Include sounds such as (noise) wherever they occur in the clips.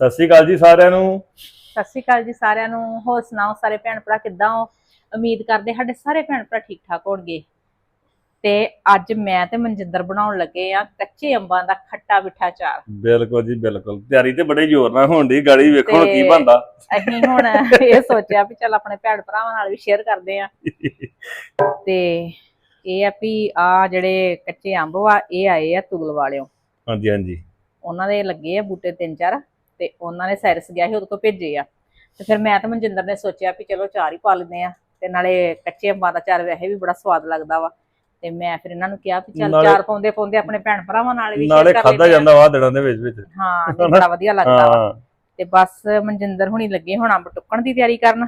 ਸਤਿ ਸ਼੍ਰੀ ਅਕਾਲ ਜੀ ਸਾਰਿਆਂ ਨੂੰ। ਸਤਿ ਸ਼੍ਰੀ ਅਕਾਲ ਜੀ ਸਾਰਿਆਂ ਨੂੰ। ਹੋਰ ਸੁਣਾਓ ਸਾਰੇ ਭੈਣ ਭਰਾ ਕਿੱਦਾਂ ਹੋ? ਉਮੀਦ ਕਰਦੇ ਸਾਡੇ ਸਾਰੇ ਭੈਣ ਭਰਾ ਠੀਕ ਠਾਕ ਹੋਣਗੇ। ਤੇ ਅੱਜ ਮੈਂ ਤੇ ਮਨਜਿੰਦਰ ਬਣਾਉਣ ਲੱਗੇ ਆ ਕੱਚੇ ਅੰਬਾਂ ਦਾ ਖੱਟਾ ਮਿੱਠਾ ਚਾਰ ਬਿਲਕੁਲ ਜੀ ਬਿਲਕੁਲ। ਤਿਆਰੀ ਤੇ ਬੜੇ ਜ਼ੋਰ ਨਾਲ ਹੋਣ ਦੀ ਗਾੜੀ ਵੇਖੋ ਹੁਣ ਕੀ ਬਣਦਾ। ਅਸੀਂ ਹੁਣ ਇਹ ਸੋਚਿਆ ਵੀ ਚੱਲ ਆਪਣੇ ਭੈਣ ਭਰਾਵਾਂ ਨਾਲ ਵੀ ਸ਼ੇਅਰ ਕਰਦੇ ਆ ਤੇ ਇਹ ਆ ਵੀ ਆ ਜਿਹੜੇ ਕੱਚੇ ਅੰਬ ਵਾ ਇਹ ਆਏ ਆ ਤੁਗਲ ਵਾਲਿਓ। ਹਾਂਜੀ ਹਾਂਜੀ। ਉਹਨਾਂ ਦੇ ਲੱਗੇ ਆ ਬੂਟੇ ਤਿੰਨ ਚਾਰ। ਤੇ ਉਹਨਾਂ ਨੇ ਸਾਇਰਸ ਗਿਆ ਸੀ ਉਹਦੇ ਕੋਲ ਭੇਜੇ ਆ। ਤੇ ਫਿਰ ਮੈਂ ਤੇ ਮਨਜਿੰਦਰ ਨੇ ਸੋਚਿਆ ਵੀ ਚਲੋ ਚਾਰ ਹੀ ਪਾ ਲੈਂਦੇ ਆ ਤੇ ਨਾਲੇ ਕੱਚੇ ਅੰਬਾਂ ਦਾ ਚਾਰ ਵੈਸੇ ਵੀ ਬੜਾ ਸਵਾਦ ਲੱਗਦਾ ਵਾ। ਤੇ ਮੈਂ ਫਿਰ ਇਹਨਾਂ ਨੂੰ ਕਿਹਾ ਵੀ ਚੱਲ ਚਾਰ ਪਾਉਂਦੇ ਪਾਉਂਦੇ ਆਪਣੇ ਭੈਣ ਭਰਾਵਾਂ ਨਾਲ ਵੀ ਨਾਲੇ ਖਾਦਾ। ਜਾਂਦਾ ਵਾ ਦਿਨਾਂ ਦੇ ਵਿੱਚ ਵਿੱਚ। ਹਾਂ (laughs) ਬੜਾ ਵਧੀਆ ਲੱਗਦਾ ਵਾ। ਤੇ ਬਸ ਮਨਜਿੰਦਰ ਹੁਣੀ ਲੱਗੇ ਹੁਣ ਅੰਬ ਟੁੱਕਣ ਦੀ ਤਿਆਰੀ ਕਰਨ।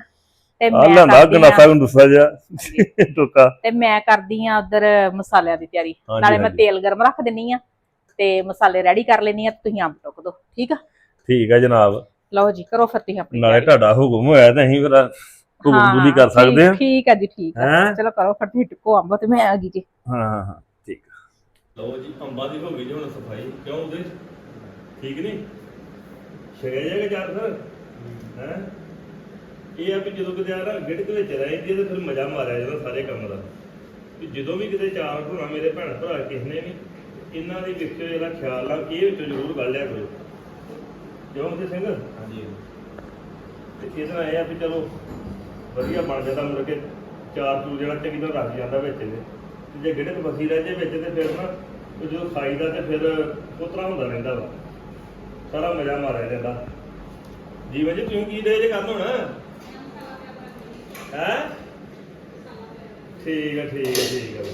ਤੇ ਮੈਂ ਲੈਂਦਾ ਗਨਾਸਾ ਨੂੰ ਦੱਸਾ ਜਿਹਾ। ਟੋਕਾ। ਤੇ ਮੈਂ ਕਰਦੀ ਆ ਉਧਰ ਮਸਾਲਿਆਂ ਦੀ ਤਿਆਰੀ। ਨਾਲੇ ਮੈਂ। ਤੇਲ ਗਰਮ ਰੱਖ ਦਿੰਨੀ ਆ ਤੇ ਮਸਾਲੇ ਰੈਡੀ ਕਰ ਲੈਣੀ ਆ ਤੁਸੀਂ ਅੰਬ ਟੁੱਕ ਦੋ ਠੀਕ ਆ? ਠੀਕ ਹੈ ਜਨਾਬ। ਲਓ ਜੀ ਕਰੋ ਫਿਰ ਤੁਸੀਂ ਆਪਣੀ ਨਾਲੇ। ਤੁਹਾਡਾ ਹੁਕਮ ਹੋਇਆ ਤੇ ਅਸੀਂ ਫਿਰ ਹੁਕਮ ਹਾਂ, ਪੂਰੀ ਕਰ ਸਕਦੇ ਹਾਂ ਠੀਕ ਆ ਜੀ ਠੀਕ ਆ। ਹੈਂ? ਚਲੋ ਕਰੋ ਫਿਰ ਤੁਸੀਂ ਟੁੱਕੋ ਅੰਬ ਤੇ ਮੈਂ ਆ ਗਈ ਜੀ। ਹਾਂ ਹਾਂ ਹਾਂ ਠੀਕ ਲਓ ਜੀ ਅੰਬਾਂ ਦੀ ਹੋ ਗਈ ਜੀ ਹੁਣ ਸਫ਼ਾਈ। ਕਿਉਂ ਉਹਦੇ ਠੀਕ ਨਹੀਂ? ਛਿੜਿਆ ਜਾਏਗਾ ਚਾਰ ਫਿਰ? ਹੈ? ਇਹ ਆ ਜਦੋਂ ਕਿਤੇ ਆ ਨਾ ਗਿੜਕ ਵਿੱਚ ਰਹਿੰਦੀ ਹੈ ਤੇ ਫਿਰ ਮਜ਼ਾ ਮਾਰਿਆ ਜਾਂਦਾ ਸਾਰੇ ਕੰਮ ਦਾ। ਵੀ ਜਦੋਂ ਵੀ ਕਿਤੇ ਚਾਰ ਹੋਣਾ ਮੇਰੇ ਭੈਣ ਭਰਾ ਕਿਸੇ ਨੇ ਵੀ ਇਹਨਾਂ ਦੇ ਵਿੱਚੋਂ ਇਹਦਾ ਖਿਆਲ ਕਿ ਇਹ ਵਿੱਚੋਂ ਜ਼ਰੂਰ ਕੱਢ ਲਿਆ ਕਰੋ। ਕਿਉਂ ਜੀ ਸਿੰਘ? ਹਾਂਜੀ। ਤੇ ਇਹਦੇ ਨਾਲ ਇਹ ਆ ਵੀ ਚਲੋ ਵਧੀਆ ਬਣ ਜਾਂਦਾ ਮੁੜ ਕੇ ਚਾਰ ਚੂਰ ਜਿਹੜਾ ਚੰਗੀ ਤਰ੍ਹਾਂ ਰੱਖ ਜਾਂਦਾ ਵਿੱਚ ਇਹਦੇ। ਤੇ ਜੇ ਗਿੜਕ ਵਸੀ ਰਹਿ ਜੇ ਵਿੱਚ ਤੇ ਫਿਰ ਨਾ ਉਹ ਜਦੋਂ ਖਾਈਦਾ ਤੇ ਫਿਰ ਉਤਰਾ ਹੁੰਦਾ ਰਹਿੰਦਾ ਵਾ। ਸਾਰਾ ਮਜ਼ਾ ਮਾਰਿਆ ਜਾਂਦਾ। ਜੀਵਨ ਜੀ ਤੁਸੀਂ ਕੀ ਦੇ ਜੇ ਕਰਨ ਹੁਣ? ਹੈ? ਠੀਕ ਹੈ ਠੀਕ ਹੈ ਠੀਕ ਹੈ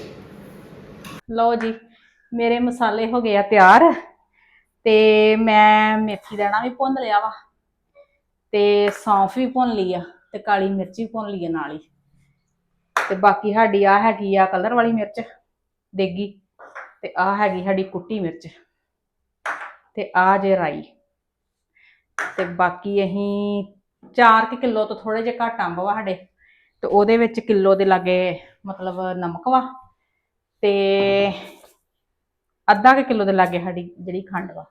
ਲਓ ਜੀ ਮੇਰੇ ਮਸਾਲੇ ਹੋ ਗਏ ਆ ਤਿਆਰ। ਤੇ ਮੈਂ ਮੇਥੀ ਦਾਣਾ ਵੀ ਭੁੰਨ ਲਿਆ ਵਾ ਤੇ ਸੌਂਫ ਵੀ ਭੁੰਨ ਲਈ ਆ ਤੇ ਕਾਲੀ ਮਿਰਚ ਵੀ ਭੁੰਨ ਲਈ ਆ ਨਾਲ ਹੀ। ਤੇ ਬਾਕੀ ਸਾਡੀ ਆ ਹੈਗੀ ਆ ਕਲਰ ਵਾਲੀ ਮਿਰਚ, ਦੇਗੀ ਤੇ ਆ ਹੈਗੀ ਸਾਡੀ ਕੁੱਟੀ ਮਿਰਚ ਤੇ ਆ ਜੇ ਰਾਈ। ਤੇ ਬਾਕੀ ਅਸੀਂ 4 ਕਿਲੋ ਤੋਂ ਥੋੜੇ ਜਿਹਾ ਘੱਟ ਅੰਬ ਵਾ ਸਾਡੇ ਤੇ ਉਹਦੇ ਵਿੱਚ ਕਿਲੋ ਦੇ ਲਾਗੇ ਮਤਲਬ ਨਮਕ ਵਾ ਤੇ ਅੱਧਾ ਕੁ ਕਿਲੋ ਦੇ ਲਾਗੇ ਸਾਡੀ ਜਿਹੜੀ ਖੰਡ ਵਾ।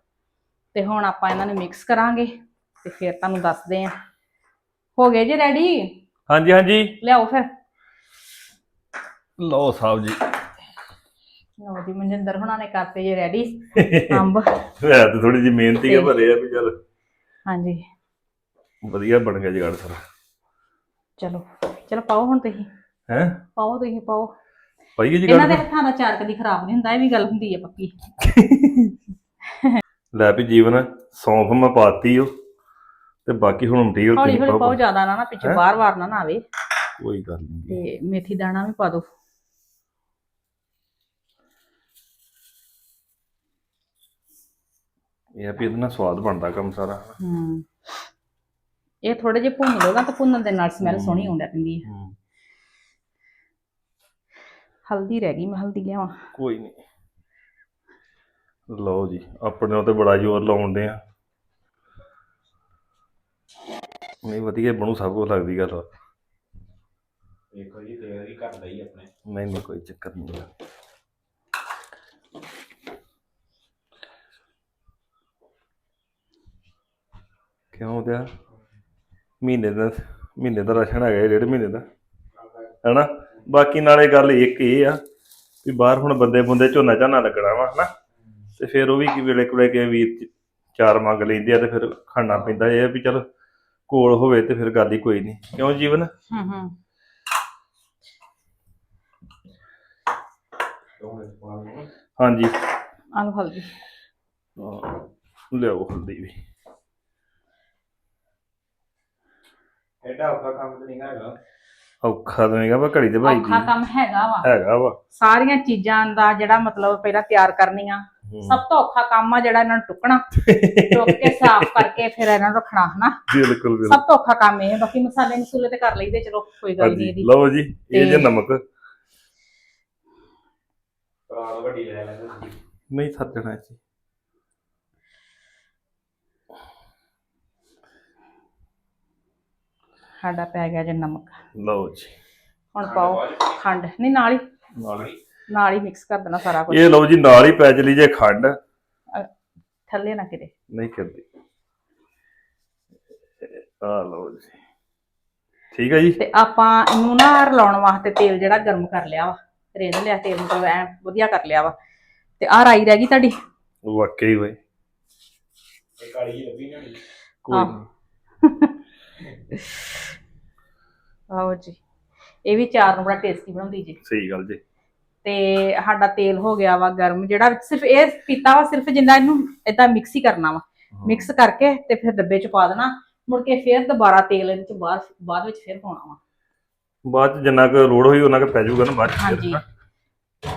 ਤੇ ਹੁਣ ਆਪਾਂ ਇਹਨਾਂ ਨੂੰ ਮਿਕਸ ਕਰਾਂਗੇ ਤੇ ਫਿਰ ਤੁਹਾਨੂੰ ਦੱਸਦੇ ਆਂ। ਹੋ ਗਏ ਜੀ ਰੈਡੀ ਹਾਂਜੀ ਹਾਂਜੀ। ਲਿਆਓ ਫਿਰ। ਲਓ ਸਾਹਿਬ ਜੀ। ਲਓ ਜੀ ਮਨਜਿੰਦਰ ਹੁਣਾਂ ਨੇ ਕਰਤੇ ਜੀ ਰੈਡੀ (laughs) ਅੰਬ। ਹੈ ਤੇ ਥੋੜੀ ਜਿਹੀ ਮਿਹਨਤੀ ਹੈ ਪਰ ਇਹ ਆ ਵੀ ਚੱਲ ਹਾਂਜੀ। ਵਧੀਆ ਬਣ ਗਿਆ ਜਗਾੜ ਸਾਰਾ। ਚਲੋ ਚਲੋ ਪਾਓ ਹੁਣ ਤੁਸੀਂ। ਹੈ? ਪਾਓ ਤੁਸੀਂ ਪਾਓ। ਪਾਈਏ ਜੀ ਇਹਨਾਂ ਦੇ ਗੱਲ ਹੱਥਾਂ ਦਾ ਚਾਰ ਕਦੀ ਖਰਾਬ ਨਹੀਂ ਹੁੰਦਾ ਇਹ ਵੀ ਗੱਲ ਹੁੰਦੀ ਹੈ ਪੱਕੀ। ਲੈ ਵੀ ਜੀਵਨ ਸੌਂਫ ਮੈਂ ਪਾਤੀ ਉਹ ਤੇ ਬਾਕੀ ਹੁਣ ਮਟੀਰੀਅਲ ਹੌਲੀ ਹੌਲੀ ਪਾਓ। ਜ਼ਿਆਦਾ ਨਾ ਨਾ ਪਿੱਛੇ ਬਾਰ ਨਾ ਨਾ ਆਵੇ। ਕੋਈ ਗੱਲ ਨਹੀਂ। ਤੇ ਮੇਥੀ ਦਾਣਾ ਵੀ ਪਾ ਦਿਓ ਇਹ ਆ ਵੀ ਇਹਦੇ ਨਾਲ ਸਵਾਦ ਬਣਦਾ ਕੰਮ ਸਾਰਾ। ਹੂੰ। ਇਹ ਥੋੜੇ ਜਿਹਾ ਭੁੰਨ ਲਓ ਨਾ ਤਾਂ ਭੁੰਨਣ ਦੇ ਨਾਲ ਸਮੈਲ। ਸੋਹਣੀ ਆਉਂਦਾ ਪੈਂਦੀ ਹੈ ਹੂੰ। ਹਲਦੀ ਰਹਿ ਗਈ ਮੈਂ ਹਲਦੀ ਲਿਆਵਾਂ। ਕੋਈ ਨਹੀਂ ਲਓ ਜੀ ਆਪਣੇ ਉੱਤੇ ਬੜਾ ਜ਼ੋਰ ਲਾਉਂਦੇ ਆ। ਨਹੀਂ ਵਧੀਆ ਬਣੂ ਸਭ ਕੁਝ ਲੱਗਦੀ ਗੱਲ। ਦੇਖੋ ਜੀ ਤਿਆਰੀ ਕਰਦਾ ਹੀ ਆਪਣੇ। ਨਹੀਂ ਨਹੀਂ ਕੋਈ ਚੱਕਰ ਨਹੀਂ ਗਾ। ਕਿਉਂ ਦਿਆ ਮਹੀਨੇ ਦਾ ਮਹੀਨੇ ਦਾ ਰਾਸ਼ਨ ਹੈਗਾ ਇਹ ਡੇਢ ਮਹੀਨੇ ਦਾ। ਹੈਨਾ ਬਾਕੀ ਨਾਲੇ ਗੱਲ ਇੱਕ ਇਹ ਆ ਵੀ ਬਾਹਰ ਹੁਣ ਬੰਦੇ ਬੰਦੇ ਝੋਨਾ ਝਾਨਾ ਲੱਗਣਾ ਵਾ ਹਨਾ? ਤੇ ਫਿਰ ਉਹ ਵੀ ਕੀ ਵੇਲੇ ਕੋਲੇ ਕੇ ਵੀਰ ਚ- ਚਾਰ ਮੰਗ ਲੈਂਦੇ ਆ ਤੇ ਫਿਰ ਖਾਣਾ ਪੈਂਦਾ ਇਹ ਆ ਵੀ ਚਲ ਕੋਲ ਹੋਵੇ ਤੇ ਫਿਰ ਗੱਲ ਹੀ ਕੋਈ ਨਹੀਂ। ਕਿਉਂ ਜੀਵਨ? ਹੂੰ ਹੂੰ ਹਾਂਜੀ। ਆਲੂ ਹਲਦੀ। ਹਾਂ, ਲਿਆਓ ਹਲਦੀ ਵੀ। ਐਡਾ ਔਖਾ ਕੰਮ ਤਾਂ ਨਹੀਂ ਹੈਗਾ। ਔਖਾ ਤਾਂ ਨਹੀਂਗਾ ਪਰ ਘੜੀ ਤੇ ਭਾਈ ਔਖਾ ਦੀ ਕੰਮ ਹੈਗਾ ਵਾ। ਹੈਗਾ ਵਾ। ਸਾਰੀਆਂ ਚੀਜ਼ਾਂ ਦਾ ਜਿਹੜਾ ਮਤਲਬ ਪਹਿਲਾਂ ਤਿਆਰ ਕਰਨੀਆਂ ਸਭ ਤੋਂ ਔਖਾ ਕੰਮ ਆ ਜਿਹੜਾ ਇਹਨਾਂ ਨੂੰ ਟੁਕਣਾ। ਟੁੱਕ ਕੇ ਸਾਫ਼ ਕਰਕੇ ਫਿਰ ਇਹਨਾਂ ਨੂੰ ਰੱਖਣਾ ਹਨਾ? ਬਿਲਕੁਲ ਬਿਲਕੁਲ। ਸਭ ਤੋਂ ਔਖਾ ਕੰਮ ਇਹ ਹੈ ਬਾਕੀ ਮਸਾਲੇ ਮਸੂਲੇ ਤੇ ਕਰ ਲਈਦੇ ਚਲੋ ਕੋਈ ਗੱਲ ਨਹੀਂ ਹਾਂਜੀ ਇਹਦੀ। ਲਓ ਜੀ ਇਹ ਜੇ ਤੇ- ਨਮਕ। ਪਰਾਲ ਵੱਡੀ ਲੈ ਲੈਂਦੇ ਨਹੀਂ ਸੱਤ ਜਣਾ ਸੀ ਸਾਡਾ ਪੈ ਗਿਆ ਜੇ ਨਮਕ। ਲਓ ਜੀ। ਹੁਣ ਪਾਓ ਖੰਡ। ਨਹੀਂ ਨਾਲ ਹੀ। ਨਾਲ ਨਾਲ ਹੀ ਮਿਕਸ ਕਰ ਦੇਣਾ ਸਾਰਾ ਕੁਝ ਇਹ ਲਓ ਜੀ ਨਾਲ ਹੀ ਪੈ ਚਲੀ ਜੇ ਖੰਡ। ਥੱਲੇ ਨਾ ਕਿਤੇ ਨਹੀਂ ਕਰਦੀ। ਆ ਲਓ ਜੀ। ਠੀਕ ਹੈ ਜੀ? ਤੇ ਆਪਾਂ ਇਹਨੂੰ ਨਾ ਰਲਾਉਣ ਵਾਸਤੇ ਤੇਲ ਜਿਹੜਾ ਗਰਮ ਕਰ ਲਿਆ ਵਾ। ਰੇਦ ਲਿਆ ਤੇਲ ਮਤਲਬ ਐ ਵਧੀਆ ਕਰ ਲਿਆ ਵਾ। ਤੇ ਆਹ ਰਾਈ ਰਹਿ ਗਈ ਤੁਹਾਡੀ? ਵਾਕਈ ਇਹ ਕਾਲੀ ਜਿਹੀ ਲੱਭੀ ਨਾ। ਕੋਈ ਆਓ ਜੀ। ਇਹ ਵੀ ਚਾਰ ਨੂੰ ਬੜਾ ਟੇਸਟੀ ਬਣਾਉਂਦੀ ਜੀ। ਸਹੀ ਗੱਲ ਜੀ। ਤੇ ਸਾਡਾ ਤੇਲ ਹੋ ਗਿਆ ਵਾ ਗਰਮ ਜਿਹੜਾ ਸਿਰਫ ਇਹ ਪੀਤਾ ਵਾ ਸਿਰਫ ਜਿੰਨਾ ਇਹਨੂੰ ਏਦਾਂ ਮਿਕਸ ਹੀ ਕਰਨਾ ਵਾ। ਮਿਕਸ ਕਰਕੇ ਤੇ ਫਿਰ ਡੱਬੇ ਚ ਪਾ ਦੇਣਾ ਮੁੜ ਕੇ ਫਿਰ ਦੁਬਾਰਾ ਤੇਲ ਇਹਦੇ ਚ ਬਾਅਦ ਬਾਅਦ ਵਿੱਚ ਫਿਰ ਪਾਉਣਾ ਵਾ। ਬਾਅਦ ਚ ਜਿੰਨਾ ਕੁ ਲੋੜ ਹੋਈ ਉਹਨਾਂ ਕੁ ਪੈ ਜਾਊਗਾ ਨਾ ਬਾਅਦ ਚ ਹਾਂਜੀ?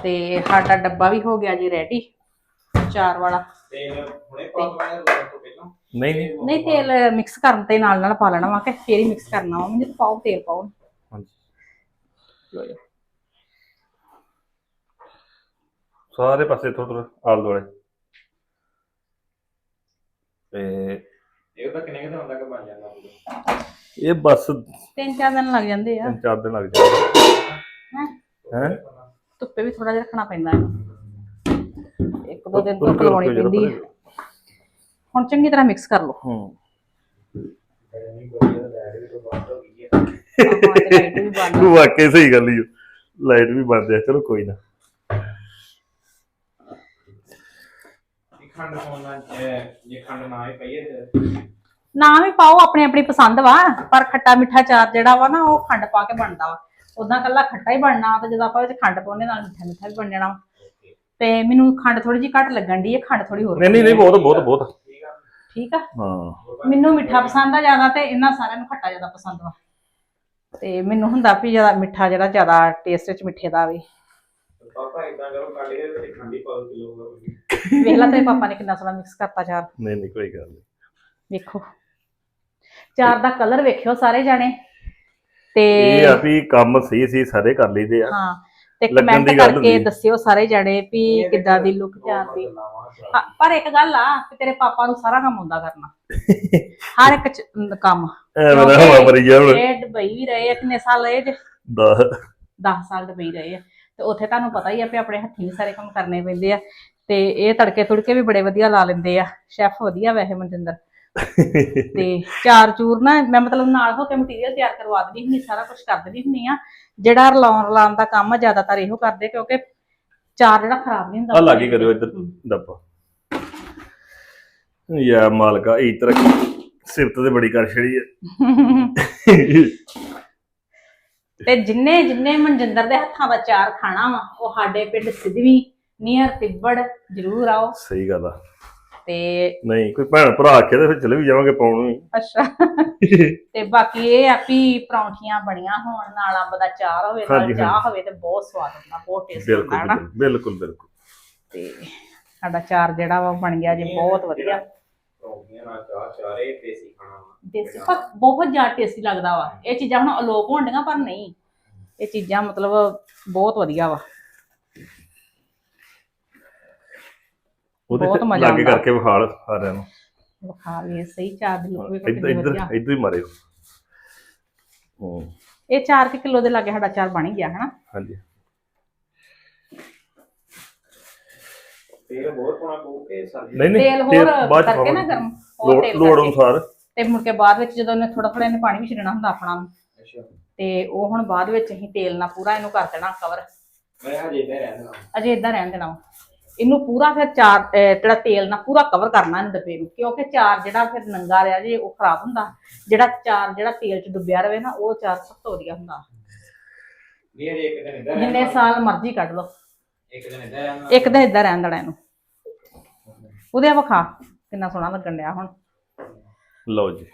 ਤੇ ਸਾਡਾ ਡੱਬਾ ਵੀ ਹੋ ਗਿਆ ਜੀ ਰੈਡੀ ਚਾਰ ਵਾਲਾ। ਤੇ ਹੁਣੇ ਪਾ ਦਵਾਂ ਪਹਿਲਾਂ ਨਹੀਂ ਨਹੀਂ। ਨਹੀਂ ਤੇਲ ਮਿਕਸ ਕਰਨ ਤੇ ਨਾਲ ਨਾਲ ਪਾ ਲੈਣਾ ਵਾ ਕਿ ਫੇਰ ਹੀ ਮਿਕਸ ਕਰਨਾ ਵਾ। ਮੈਨੂੰ ਪਾਓ ਤੇਲ ਪਾਓ। ਹਾਂਜੀ। ਸਾਰੇ ਪਾਸੇ ਥੋੜਾ ਥੋੜਾ ਆਲ ਦੁਆਲੇ। ਤੇ ਇਹ ਤਾਂ ਕਿੰਨੇ ਕੁ ਦਿਨ ਤੱਕ ਬਣ ਜਾਂਦਾ ਇਹ ਬਸ ਤਿੰਨ ਚਾਰ ਦਿਨ ਲੱਗ ਜਾਂਦੇ ਆ। ਤਿੰਨ ਚਾਰ ਦਿਨ ਲੱਗ ਜਾਂਦੇ ਹੈਂ। ਹੈ? ਧੁੱਪੇ ਵੀ ਥੋੜਾ ਜਿਹਾ ਰੱਖਣਾ ਪੈਂਦਾ ਇਹਨੂੰ ਇੱਕ ਦੋ ਦਿਨ ਧੁੱਪ ਰੁਕਿਓ ਪੈਂਦੀ ਹੈ। ਹੁਣ ਚੰਗੀ ਤਰ੍ਹਾਂ ਮਿਕਸ ਕਰ ਲਓ। ਹੂੰ। ਤੋਂ। ਵਾਕਈ ਸਹੀ ਗੱਲ ਹੀ ਲਾਈਟ ਵੀ ਬੰਦ ਹੈ ਚਲੋ ਕੋਈ ਨਾ। ਇਹ ਖੰਡ ਪਾਉਣਾ ਇਹ- ਜੇ ਖੰਡ ਨਾ ਹੀ ਪਈਏ ਤੇ ਨਾ ਵੀ ਪਾਓ ਆਪਣੀ ਆਪਣੀ ਪਸੰਦ ਵਾ ਪਰ ਖੱਟਾ ਮਿੱਠਾ ਚਾਰ ਜਿਹੜਾ ਵਾ ਨਾ ਉਹ ਖੰਡ ਪਾ ਕੇ ਬਣਦਾ ਵਾ। ਉਦਾਂ ਕੱਲਾ ਖੱਟਾ ਹੀ ਬਣਨਾ ਤੇ ਜਦੋਂ ਆਪਾਂ ਵਿੱਚ ਖੰਡ ਪਾਉਂਦੇ ਨਾਲ ਮਿੱਠਾ ਮਿੱਠਾ ਵੀ ਬਣ ਜਾਣਾ। ਤੇ ਮੈਨੂੰ ਖੰਡ ਥੋੜੀ ਜਿਹੀ ਘੱਟ ਲੱਗਣ ਦੀ ਹੈ ਖੰਡ ਥੋੜੀ ਹੋਰ ਨਹੀਂ ਨਹੀਂ ਨਹੀਂ ਬਹੁਤ ਬਹੁਤ ਬਹੁਤ। ਠੀਕ ਆ? ਹਾਂ। ਮੈਨੂੰ ਮਿੱਠਾ ਪਸੰਦ ਆ ਜ਼ਿਆਦਾ ਤੇ ਇਹਨਾਂ ਸਾਰਿਆਂ ਨੂੰ ਖੱਟਾ ਜ਼ਿਆਦਾ ਪਸੰਦ ਵਾ। ਤੇ ਮੈਨੂੰ ਹੁੰਦਾ ਵੀ ਜ਼ਿਆਦਾ ਮਿੱਠਾ ਜਿਹੜਾ ਜ਼ਿਆਦਾ ਟੇਸਟ ਵਿੱਚ ਮਿੱਠੇ ਦਾ ਆਵੇ। ਪਾਪਾ ਇਦਾਂ ਕਰੋ ਕੱਢ ਕੇ ਤੇ ਖੰਡੀ ਪਾਓ ਕਿਲੋ ਵੇਖ ਲਾ ਤੇਰੇ ਪਾਪਾ ਨੇ ਕਿੰਨਾ ਸੋਹਣਾ ਮਿਕਸ ਕਰਤਾ ਚਾਰ। ਨਹੀਂ ਨਹੀਂ ਕੋਈ ਗੱਲ ਨਹੀਂ। ਵੇਖੋ। ਚਾਰ ਦਾ ਕਲਰ ਵੇਖਿਓ ਸਾਰੇ ਜਾਣੇ। ਤੇ ਇਹ ਆ ਵੀ ਕੰਮ ਸਹੀ ਸੀ ਸਾਰੇ ਕਰ ਲਈਦੇ ਆ। ਹਾਂ। ਤੇ ਕਮੈਂਟ ਕਰਕੇ। ਦੱਸਿਓ ਸਾਰੇ ਜਾਣੇ ਵੀ ਕਿੱਦਾਂ ਦੀ ਲੁੱਕ ਜਾਂਦੀ ਪਰ ਇੱਕ ਗੱਲ ਆ ਕਿ ਤੇਰੇ ਪਾਪਾ ਨੂੰ ਸਾਰਾ ਕੰਮ ਆਉਂਦਾ ਕਰਨਾ। (laughs) ਹਰ ਇੱਕ ਚ- ਕੰਮ। ਹਵਾ ਮਰੀ ਹੁਣ। ਇਹ ਦੁਬਈ ਵੀ ਰਹੇ ਕਿੰਨੇ ਸਾਲ ਰਹੇ ਜੇ? ਦਸ। 10 ਸਾਲ ਦੁਬਈ ਰਹੇ ਆ। ਤੇ ਉੱਥੇ ਤੁਹਾਨੂੰ ਪਤਾ ਹੀ ਆ ਵੀ ਆਪਣੇ ਹੱਥੀਂ ਸਾਰੇ ਕੰਮ ਕਰਨੇ ਪੈਂਦੇ ਆ। ਤੇ ਇਹ ਤੜਕੇ ਤੁੜਕੇ ਵੀ ਬੜੇ ਵਧੀਆ ਲਾ ਲੈਂਦੇ ਆ। ਸ਼ੈਫ ਵਧੀਆ ਵੈਸੇ ਮਨਜਿੰਦਰ। ਤੇ (laughs) ਚਾਰ ਚੂਰ ਨਾ ਮੈਂ ਮਤਲਬ ਨਾਲ ਹੋ ਕੇ ਮਟੀਰੀਅਲ ਤਿਆਰ ਕਰਵਾ ਦਿੰਦੀ ਹੁੰਦੀ ਸਾਰਾ ਕੁਝ ਕਰ ਦਿੰਦੀ ਹੁੰਦੀ ਆ। ਜਿਹੜਾ ਰਲਾਉਣ ਰਲਾਉਣ ਦਾ ਕੰਮ ਆ ਜ਼ਿਆਦਾਤਰ ਇਹੋ ਕਰਦੇ ਕਿਉਂਕਿ ਚਾਰ ਜਿਹੜਾ ਖਰਾਬ ਨਹੀਂ ਹੁੰਦਾ। ਆ ਲਾਗੇ ਕਰਿਓ ਇੱਧਰ। ਡੱਬਾ ਯਾ ਮਾਲਕਾ ਇਹ ਤਰ੍ਹਾਂ ਸਿਫਤ ਤੇ ਬੜੀ ਕਰ ਛੜੀ ਹੈ ਤੇ ਜਿੰਨੇ ਜਿੰਨੇ ਮਨਜਿੰਦਰ ਦੇ ਹੱਥਾਂ ਦਾ ਚਾਰ ਖਾਣਾ ਵਾ ਉਹ ਸਾਡੇ ਪਿੰਡ ਸਿੱਧਵੀ ਨੀਅਰ ਤਿੱਬੜ ਜ਼ਰੂਰ ਆਓ। ਸਹੀ ਗੱਲ ਆ। ਤੇ ਨਹੀਂ ਕੋਈ ਭੈਣ ਭਰਾ ਆਖੇ ਤੇ ਫਿਰ ਚਲੇ ਵੀ ਜਾਵਾਂਗੇ ਪਾਉਣ ਨੂੰ ਅੱਛਾ। ਤੇ ਬਾਕੀ ਇਹ ਆ ਵੀ ਪਰੌਂਠੀਆਂ ਬਣੀਆਂ ਹੋਣ ਨਾਲ ਅੰਬ ਦਾ ਚਾਰ ਹੋਵੇ ਨਾਲ ਹਾਂਜੀ, ਚਾਹ ਹਾਂਜੀ। ਹੋਵੇ ਤੇ ਬਹੁਤ ਸਵਾਦ ਹੁੰਦਾ ਬਹੁਤ ਟੇਸਟੀ ਹੁੰਦਾ ਹੈ ਬਿਲਕੁਲ ਨਾ ਬਿਲਕੁਲ ਬਿਲਕੁਲ ਤੇ ਸਾਡਾ ਚਾਰ ਜਿਹੜਾ ਵਾ ਉਹ ਬਣ ਗਿਆ ਜੀ ਬਹੁਤ ਵਧੀਆ। ਰੋਗੀਆਂ ਨਾਲ ਚਾਹ ਚਾਰੇ ਦੇਸੀ ਖਾਣਾ ਵਾ। ਦੇਸੀ ਪਰ ਬਹੁਤ ਜ਼ਿਆਦਾ ਟੇਸਟੀ ਲੱਗਦਾ ਵਾ। ਇਹ ਚੀਜ਼ਾਂ ਹੁਣ ਅਲੋਪ ਹੋਣਡੀਆਂ ਪਰ ਨਹੀਂ। ਇਹ ਚੀਜ਼ਾਂ ਮਤਲਬ ਬਹੁਤ ਵਧੀਆ ਵਾ। ਉਹਦੇ ਬਹੁਤ ਤੇ ਮਜ਼ਾ ਲਾਗੇ ਆਉਂਦਾ। ਕਰਕੇ ਵਿਖਾਲ ਸਾਰਿਆਂ ਨੂੰ। ਵਿਖਾ ਲਈ ਸਹੀ ਚਾਰ ਦੀ ਲੁੱਕ ਵੀ ਇੱਧਰ ਕਿੰਨੀ ਇੱਧਰ ਵਧੀਆ ਇੱਧਰ ਹੀ ਮਾਰਿਓ ਹੂੰ। ਇਹ 4 ਕਿਲੋ ਦੇ ਲਾਗੇ ਸਾਡਾ ਚਾਰ ਬਣ ਹੀ ਗਿਆ ਹਨਾ? ਹਾਂਜੀ। ਤੇਲ ਬਹੁਤ ਪਾਉਣਾ ਪਊ ਕਿ ਸਰਦੀ ਨਹੀਂ ਨਹੀਂ ਤੇਲ ਹੋਰ ਬਾਅਦ ਚ ਕਰਕੇ ਨਾ ਪਾਵਾਂਗੇ। ਗਰਮ। ਹੋਰ ਲੋੜ ਤੇਲ ਲੋੜ ਕਰਕੇ। ਅਨੁਸਾਰ। ਤੇ ਮੁੜ ਕੇ ਬਾਅਦ ਵਿੱਚ ਜਦੋਂ ਇਹਨੇ ਥੋੜਾ ਥੋੜਾ ਇਹਨੇ ਪਾਣੀ ਵੀ ਛੱਡਣਾ ਹੁੰਦਾ ਆਪਣਾ। ਅੱਛਾ। ਤੇ ਉਹ ਹੁਣ ਬਾਅਦ ਵਿੱਚ ਅਸੀਂ ਤੇਲ ਨਾਲ ਪੂਰਾ ਇਹਨੂੰ ਕਰ ਦੇਣਾ ਕਵਰ ਮੈਂ ਹਜੇ ਇੱਧਰ ਰਹਿਣਾ ਅਜੇ ਇਦਾਂ ਰਹਿਣ ਦੇਣਾ। ਵਾ। ਇਹਨੂੰ ਪੂਰਾ ਫਿਰ ਚਾਰ ਜਿਹੜਾ ਤੇਲ ਨਾਲ ਪੂਰਾ ਕਵਰ ਕਰਨਾ ਇਹਨੂੰ ਡੱਬੇ ਨੂੰ। ਕਿਉਂਕਿ ਚਾਰ ਜਿਹੜਾ ਫਿਰ ਨੰਗਾ ਰਿਹਾ ਜੇ ਉਹ ਖਰਾਬ ਹੁੰਦਾ। ਜਿਹੜਾ ਚਾਰ ਜਿਹੜਾ ਤੇਲ 'ਚ ਡੁੱਬਿਆ ਰਵੇ ਨਾ ਉਹ ਚਾਰ ਸਭ ਤੋਂ ਵਧੀਆ ਹੁੰਦਾ। ਇੱਕ ਦਿਨ ਜਿੰਨੇ ਸਾਲ ਮਰਜ਼ੀ ਕੱਢ ਲਓ। ਇੱਕ ਦਿਨ ਇੱਧਰ ਰਹਿਣਾ ਇੱਕ ਦਿਨ ਇਦਾਂ ਰਹਿਣ ਦੇਣਾ ਇਹਨੂੰ। ਉਹਦੇ ਵਿਖਾ ਕਿੰਨਾ ਸੋਹਣਾ ਲੱਗਣ ਡਿਆ ਹੁਣ। ਲਓ ਜੀ।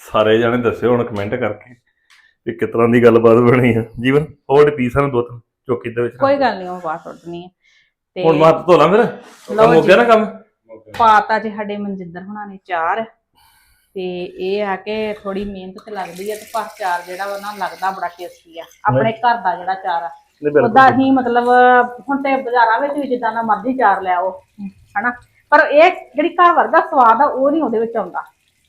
ਸਾਰੇ ਜਾਣੇ ਦੱਸਿਓ ਹੁਣ ਕਮੈਂਟ ਕਰਕੇ ਵੀ ਕਿਸ ਤਰ੍ਹਾਂ ਦੀ ਗੱਲਬਾਤ ਬਣੀ ਆ। ਜੀਵਨ ਹੋਰ ਪੀਸਾਂ ਨੂੰ ਦੋ ਤਿੰਨ। ਚੌਕੀ ਦੇ ਵਿੱਚ ਕੋਈ। ਗੱਲ ਨਹੀਂ ਉਹ ਬਾਹਰ ਸੁੱਟਣੀ ਹੈ ਤੇ ਹੁਣ ਮਾਤ ਧੋਲਾ ਫਿਰ। ਕੰਮ ਹੋ। ਗਿਆ ਨਾ ਕੰਮ? ਪਾਤਾ ਜੇ ਸਾਡੇ ਮਨਜਿੰਦਰ ਹੁਣਾਂ ਨੇ ਚਾਰ। ਤੇ ਇਹ ਆ ਕਿ ਥੋੜੀ ਮਿਹਨਤ ਤੇ ਲੱਗਦੀ ਹੈ ਤੇ ਪਰ ਚਾਰ ਜਿਹੜਾ ਵਾ ਨਾ ਲੱਗਦਾ ਬੜਾ ਟੇਸਟੀ ਆ। ਆਪਣੇ ਘਰ ਦਾ ਜਿਹੜਾ ਚਾਰ ਆ। ਉਦਾਂ ਹੀ ਮਤਲਬ ਹੁਣ ਤੇ ਬਾਜ਼ਾਰਾਂ ਵਿੱਚ ਵੀ ਜਿੱਦਾਂ ਦਾ ਮਰਜ਼ੀ ਚਾਰ ਲਿਆਓ ਹਨਾ? ਪਰ ਇਹ ਜਿਹੜੀ ਘਰ ਵਰਗਾ ਸਵਾਦ ਆ ਉਹ ਨਹੀਂ ਉਹਦੇ ਵਿੱਚ ਆਉਂਦਾ।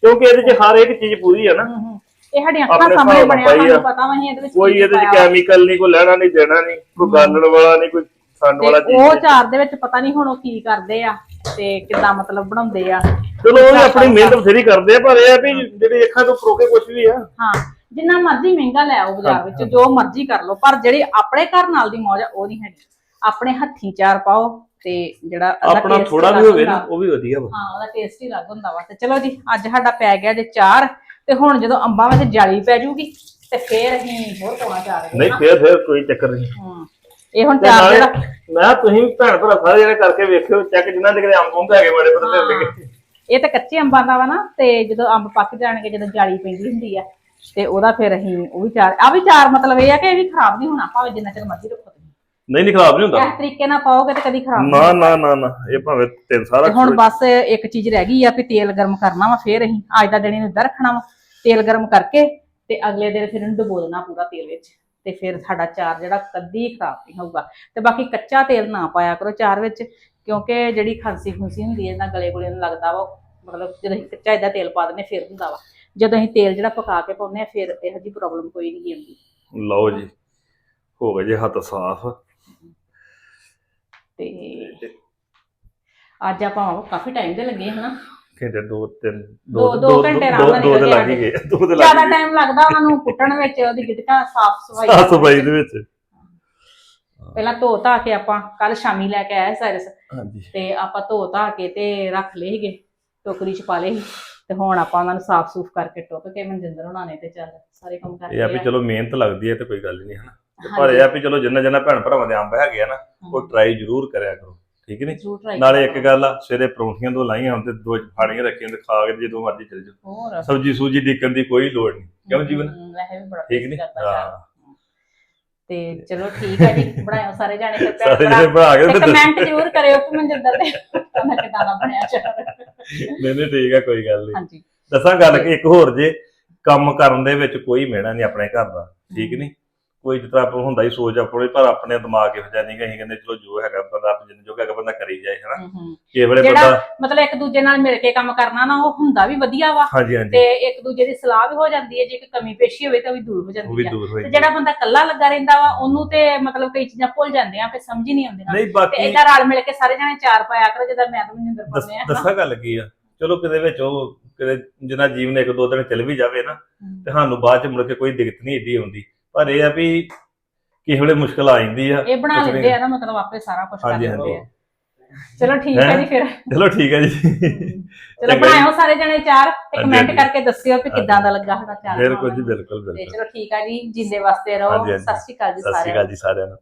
ਕਿਉਂਕਿ ਇਹਦੇ 'ਚ ਹਰ ਇੱਕ ਚੀਜ਼ ਪੂਰੀ ਆ ਨਾ। ਇਹ ਸਾਡੀਆਂ ਅੱਖਾਂ ਆਪਣੇ ਸਾਹਮਣੇ ਹਿਸਾਬ ਨਾਲ ਬਣਿਆ ਪਾਈ ਆ। ਸਾਨੂੰ ਪਤਾ ਵਾ ਅਸੀਂ ਇਹਦੇ ਵਿੱਚ ਕੋਈ ਕੀ ਇਹਦੇ 'ਚ ਪਾਇਆ ਵਾ। ਕੈਮੀਕਲ ਨਹੀਂ ਕੋਈ ਲੈਣਾ ਨਹੀਂ ਦੇਣਾ ਨਹੀਂ ਕੋਈ ਗਾਲਣ ਵਾਲਾ ਨਹੀਂ ਕੋਈ ਸੰਡ ਵਾਲਾ ਤੇ ਚੀਜ਼ ਉਹ ਨਹੀਂ। ਚਾਰ ਦੇ ਵਿੱਚ ਪਤਾ ਨਹੀਂ ਹੁਣ ਉਹ ਕੀ ਕਰਦੇ ਆ ਤੇ ਕਿੱਦਾਂ ਮਤਲਬ ਬਣਾਉਂਦੇ ਆ। ਚਲੋ ਉਹ ਵੀ ਆਪਣੀ ਮਿਹਨਤ ਬਥੇਰੀ ਕਰਦੇ ਆ ਪਰ ਇਹ ਆ ਵੀ ਜਿਹੜੇ ਅੱਖਾਂ ਤੋਂ ਪਰੋਕੇ ਕੁਝ ਵੀ ਆ। ਹਾਂ ਜਿੰਨਾ ਮਰਜ਼ੀ ਮਹਿੰਗਾ ਲੈ ਆਓ ਬਾਜ਼ਾਰ ਵਿੱਚ ਜੋ ਮਰਜ਼ੀ ਕਰ ਲਓ ਪਰ ਜਿਹੜੀ ਆਪਣੇ ਘਰ ਨਾਲ ਦੀ ਮੌਜ ਆ ਉਹ ਨਹੀਂ ਹੈਗੀ। ਆਪਣੇ ਹੱਥੀਂ ਚਾਰ ਪਾਓ ਤੇ ਜਿਹੜਾ ਉਹਦਾ ਆਪਣਾ taste ਥੋੜਾ ਅਲੱਗ ਵੀ ਹੋਵੇ ਨਾ ਹੁੰਦਾ। ਉਹ ਵੀ ਵਧੀਆ ਵਾ। ਹਾਂ ਉਹਦਾ ਟੇਸਟ ਹੀ ਅਲੱਗ ਹੁੰਦਾ ਵਾ। ਤੇ ਚਲੋ ਜੀ ਅੱਜ ਸਾਡਾ ਪੈ ਗਿਆ ਜੇ ਚਾਰ। ਤੇ ਹੁਣ ਜਦੋਂ ਅੰਬਾਂ ਵਿੱਚ ਜਾਲੀ ਪੈ ਜੂਗੀ ਤੇ ਫੇਰ ਅਸੀਂ ਹੋਰ ਪਾਉਣਾ ਚਾਰ ਨਹੀਂ ਫੇਰ ਫੇਰ ਕੋਈ ਚੱਕਰ ਨਹੀਂ। ਹਾਂ। ਇਹ ਹੁਣ ਚਾਰ ਜਿਹੜਾ ਮੈਂ ਤੁਸੀਂ ਭੈਣ ਭਰਾ ਸਾਰੇ ਜਿਹੜੇ ਕਰਕੇ ਵੇਖਿਓ ਚੈੱਕ ਜਿਨ੍ਹਾਂ ਦੇ ਕਿਤੇ ਅੰਬ ਹੁੰਦੇ ਹੈਗੇ ਬੜੇ ਪਤਾ ਲੱਗੇ ਇਹ ਤਾਂ ਕੱਚੇ ਅੰਬਾਂ ਦਾ ਵਾ ਨਾ ਤੇ ਜਦੋਂ ਅੰਬ ਪੱਕ ਜਾਣਗੇ ਜਦੋਂ ਜਾਲੀ ਪੈਂਦੀ ਹੁੰਦੀ ਆ ਤੇ ਉਹਦਾ ਫਿਰ ਅਸੀਂ ਉਹ ਵੀ ਚਾਰ ਆ ਵੀ ਚਾਰ ਮਤਲਬ ਇਹ ਆ ਕਿ ਇਹ ਵੀ ਖਰਾਬ ਨਹੀਂ ਹੋਣਾ ਭਾਵੇਂ ਜਿੰਨਾ ਚਿਰ ਮਰਜ਼ੀ ਰੱਖੋ ਤੁਸੀਂ। ਨਹੀਂ ਨਹੀਂ ਖਰਾਬ ਨਹੀਂ ਹੁੰਦਾ। ਇਸ ਤਰੀਕੇ ਨਾਲ ਪਾਓਗੇ ਤੇ ਕਦੀ ਖਰਾਬ ਨਹੀਂ ਨਾ ਨਾ ਨਾ ਨਾ ਇਹ ਭਾਵੇਂ ਤਿੰਨ ਸਾਰਾ ਹੁਣ ਬਸ ਇੱਕ ਚੀਜ਼ ਰਹਿ ਗਈ ਆ ਵੀ ਤੇਲ ਗਰਮ ਕਰਨਾ ਵਾ ਫੇਰ ਅਸੀਂ ਅੱਜ ਦਾ ਦਿਨ ਇਹਨੂੰ ਇੱਦਾਂ ਰੱਖਣਾ ਵਾ। ਤੇਲ ਗਰਮ ਕਰਕੇ ਤੇ ਅਗਲੇ ਦਿਨ ਫਿਰ ਇਹਨੂੰ ਡੁਬੋ ਦੇਣਾ ਪੂਰਾ ਤੇਲ ਵਿੱਚ ਤੇ ਫਿਰ ਸਾਡਾ ਚਾਰ ਜਿਹੜਾ ਕਦੀ ਖਰਾਬ ਨਹੀਂ ਹੋਊਗਾ। ਤੇ ਬਾਕੀ ਕੱਚਾ ਤੇਲ ਨਾ ਪਾਇਆ ਕਰੋ ਚਾਰ ਵਿੱਚ ਕਿਉਂਕਿ ਜਿਹੜੀ ਖਾਂਸੀ ਖੁੰਸੀ ਹੁੰਦੀ ਹੈ ਨਾ ਗਲੇ ਗੁਲੇ ਨੂੰ ਲੱਗਦਾ ਵਾ ਮਤਲਬ ਜਦੋਂ ਅਸੀਂ ਕੱਚਾ ਇਦਾਂ ਤੇਲ ਪਾ ਦਿੰਦੇ ਫਿਰ ਹੁੰਦਾ ਵਾ। ਜਦੋਂ ਅਸੀਂ ਤੇਲ ਜਿਹੜਾ ਪਕਾ ਕੇ ਪਾਉਂਦੇ ਆ ਫਿਰ ਇਹੋ ਜਿਹੀ ਪ੍ਰੋਬਲਮ ਕੋਈ ਨਹੀਂ ਆਉਂਦੀ। ਲਓ ਜੀ ਹੋ ਗਏ ਜੇ ਹੱਥ ਸਾਫ਼। ਤੇ ਅੱਜ ਆਪਾਂ ਕਾਫੀ ਟਾਈਮ ਦੇ ਲੱਗੇ ਹਨਾ। ਘੰਟੇ ਦੋ ਤਿੰਨ ਦੋ- ਦੋ ਘੰਟੇ ਆਰਾਮ ਨਾਲ ਦੋ ਲੱਗ ਗਏ ਦੋ ਦੇ ਲੱਗ ਜ਼ਿਆਦਾ ਟਾਈਮ ਲੱਗਦਾ ਉਹਨਾਂ ਨੂੰ ਕੁੱਟਣ ਵਿੱਚ ਉਹਦੀ ਗਿਟਕਾਂ ਸਾਫ਼ ਸਫ਼ਾਈ ਸਾਫ਼ ਸਫ਼ਾਈ ਦੇ ਵਿੱਚ। ਪਹਿਲਾਂ ਧੋ ਧਾ ਕੇ ਆਪਾਂ ਕੱਲ ਸ਼ਾਮੀ ਲੈ ਕੇ ਆਏ ਸਾਇਰਸ। ਹਾਂਜੀ। ਤੇ ਆਪਾਂ ਧੋ ਧਾ ਕੇ ਤੇ ਰੱਖ ਲਏ ਸੀਗੇ ਟੋਕਰੀ ਚ ਪਾ ਲਏ ਤੇ ਹੁਣ ਆਪਾਂ ਉਹਨਾਂ ਨੂੰ ਸਾਫ਼ ਸੂਫ ਕਰਕੇ ਟੁੱਕ ਕੇ ਮਨਜਿੰਦਰ ਹੁਣਾਂ ਨੇ ਤੇ ਚੱਲ ਸਾਰੇ ਕੰਮ ਕਰਕੇ ਇਹ ਆ ਵੀ ਚਲੋ ਮਿਹਨਤ ਲੱਗਦੀ ਹੈ ਤੇ ਕੋਈ ਗੱਲ ਨਹੀਂ ਹਨਾ? ਪਰ ਇਹ ਆ ਵੀ ਚਲੋ ਜਿੰਨਾ ਜਿੰਨਾ ਭੈਣ ਭਰਾਵਾਂ ਦੇ ਅੰਬ ਹੈਗੇ ਆ ਨਾ ਉਹ ਟਰਾਈ ਜ਼ਰੂਰ ਕਰਿਆ ਕਰੋ। ਠੀਕ ਨਹੀਂ ਜ਼ਰੂਰ try ਨਾਲੇ। ਇੱਕ ਗੱਲ ਆ ਸਵੇਰੇ ਪਰੌਂਠੀਆਂ ਤੋਂ ਲਾਈਆਂ ਤੇ ਦੋ ਫਾੜੀਆਂ ਰੱਖੀਆਂ ਤੇ ਖਾ ਕੇ ਤੇ ਜਦੋਂ ਮਰਜ਼ੀ ਚਲੇ ਜਾਓ। ਹੋਰ? ਸਬਜੀ ਸੂਜੀ ਡਿੱਕਣ ਦੀ ਕੋਈ ਲੋੜ ਨਹੀਂ ਕਿਉਂ ਜੀਵਨ? ਹਮ, ਵੈਸੇ ਵੀ ਬੜਾ ਠੀਕ taste ਕਰਦਾ। ਹਾਂ। ਤੇ ਚਲੋ ਠੀਕ ਹੈ ਜੀ ਬਣਾਇਓ ਸਾਰੇ ਜਾਣੇ ਫਿਰ ਭੈਣ ਸਾਰੇ ਭਰਾ। ਜਿਹੜੇ ਬਣਾ ਕੇ ਤੇ ਤੇ ਕਮੈਂਟ ਜ਼ਰੂਰ ਕਰਿਓ ਕਿ ਮਨਜਿੰਦਰ ਦੇ ਤੁਹਾਨੂੰ ਕਿਦਾਂ ਦਾ ਬਣਿਆ ਚਾਰ ਨਹੀਂ ਨਹੀਂ ਠੀਕ ਆ ਕੋਈ ਗੱਲ ਨਹੀਂ ਹਾਂਜੀ। ਦੱਸਾਂ ਗੱਲ ਕਿ ਇੱਕ ਹੋਰ ਜੇ ਕੰਮ ਕਰਨ ਦੇ ਵਿੱਚ ਕੋਈ ਮਿਹਣਾ ਨਹੀਂ ਆਪਣੇ ਘਰ ਦਾ। ਠੀਕ ਨਹੀਂ ਕੋਈ ਤਰ੍ਹਾਂ ਆਪਾਂ ਹੁੰਦਾ ਹੀ ਸੋਚ ਆਪਣੀ ਪਰ ਆਪਣੇ ਦਿਮਾਗ ਇਹੋ ਜਿਹਾ ਨਹੀਂ ਕਿ ਅਸੀਂ ਕਹਿੰਦੇ ਚਲੋ ਜੋ ਹੈਗਾ ਬੰਦਾ ਆਪਣੇ ਜਿੰਨੇ ਜੋ ਹੈਗਾ ਬੰਦਾ ਕਰੀ ਜਾਏ ਹਨਾ। ਕਿਸੇ ਵੇਲੇ ਜਿਹੜਾ ਬੰਦਾ ਮਤਲਬ ਇੱਕ ਦੂਜੇ ਨਾਲ ਮਿਲ ਕੇ ਕੰਮ ਕਰਨਾ ਨਾ ਉਹ ਹੁੰਦਾ ਵੀ ਵਧੀਆ ਵਾ। ਹਾਂਜੀ ਹਾਂਜੀ। ਤੇ ਇੱਕ ਦੂਜੇ ਦੀ ਸਲਾਹ ਵੀ ਹੋ ਜਾਂਦੀ ਹੈ ਜੇ ਕੋਈ ਕਮੀ ਪੇਸ਼ੀ ਹੋਵੇ ਤਾਂ ਉਹ ਵੀ ਦੂਰ ਹੋ ਉਹ ਜਾਂਦੀ ਹੈ ਦੂਰ ਹੋ ਤੇ ਜਾਂਦੀ ਜਿਹੜਾ ਬੰਦਾ ਇਕੱਲਾ ਲੱਗਾ ਰਹਿੰਦਾ ਵਾ ਉਹਨੂੰ ਤੇ ਮਤਲਬ ਕਈ ਚੀਜ਼ਾਂ ਭੁੱਲ ਜਾਂਦੀਆਂ ਕਿ ਸਮਝ ਹੀ ਨਹੀਂ ਆਉਂਦੀਆਂ ਨਹੀਂ ਤੇ ਬਾਕੀ ਏਦਾਂ ਰਲ ਮਿਲ ਕੇ ਸਾਰੇ ਜਣੇ ਚਾਰ ਪਾਇਆ ਕਰੋ ਜਿੱਦਾਂ ਮੈਂ ਤੇ ਮਨਿੰਦਰ ਦੱਸ- ਪਾਉਂਦੇ ਆ। ਦੱਸਾਂ ਗੱਲ ਕੀ ਆ? ਚਲੋ ਕਿਤੇ ਵਿੱਚ ਉਹ ਕਿਤੇ ਜਿੰਨਾ ਜੀਵਨ ਇੱਕ ਦੋ ਦਿਨ ਚੱਲ ਵੀ ਜਾਵੇ ਨਾ ਤੇ ਸਾਨੂੰ ਬਾਅਦ ਚ ਮੁੜ ਕੇ ਕੋਈ ਦਿੱਕਤ ਨਹੀਂ ਏਡੀ ਆਉਂਦੀ। ਪਰ ਇਹ ਆ ਵੀ ਕਿਸੇ ਵੇਲੇ ਮੁਸ਼ਕਲ ਆ ਜਾਂਦੀ ਆ ਇਹ ਬਣਾ ਕੁਛ। ਲੈਂਦੇ ਆ ਨਾ ਮਤਲਬ ਆਪੇ ਸਾਰਾ ਕੁਝ ਕਰ ਹਾਂਜੀ, ਲੈਂਦੇ। ਆ ਚਲੋ ਠੀਕ ਹੈ? ਜੀ ਫਿਰ ਚਲੋ ਠੀਕ ਹੈ ਜੀ ਚਲੋ ਜੀ। ਬਣਾਇਓ ਸਾਰੇ ਜਣੇ ਚਾਰ ਤੇ ਹਾਂਜੀ, ਕਮੈਂਟ ਹਾਂਜੀ। ਕਰਕੇ ਦੱਸਿਓ ਕਿ ਕਿੱਦਾਂ ਦਾ ਲੱਗਾ ਸਾਡਾ ਚਾਰ ਬਿਲਕੁਲ ਜੀ। ਬਿਲਕੁਲ ਤੇ ਬਿਲਕੁਲ ਚਲੋ ਠੀਕ ਆ ਜੀ ਜਿੰਦੇ ਵਾਸਤੇ ਰਹੋ ਹਾਂਜੀ, ਹਾਂਜੀ। ਸਤਿ ਸ਼੍ਰੀ ਅਕਾਲ ਜੀ ਸਤਿ ਸ਼੍ਰੀ ਸਾਰਿਆਂ ਨੂੰ ਅਕਾਲ ਜੀ ਸਾਰਿਆਂ ਨੂੰ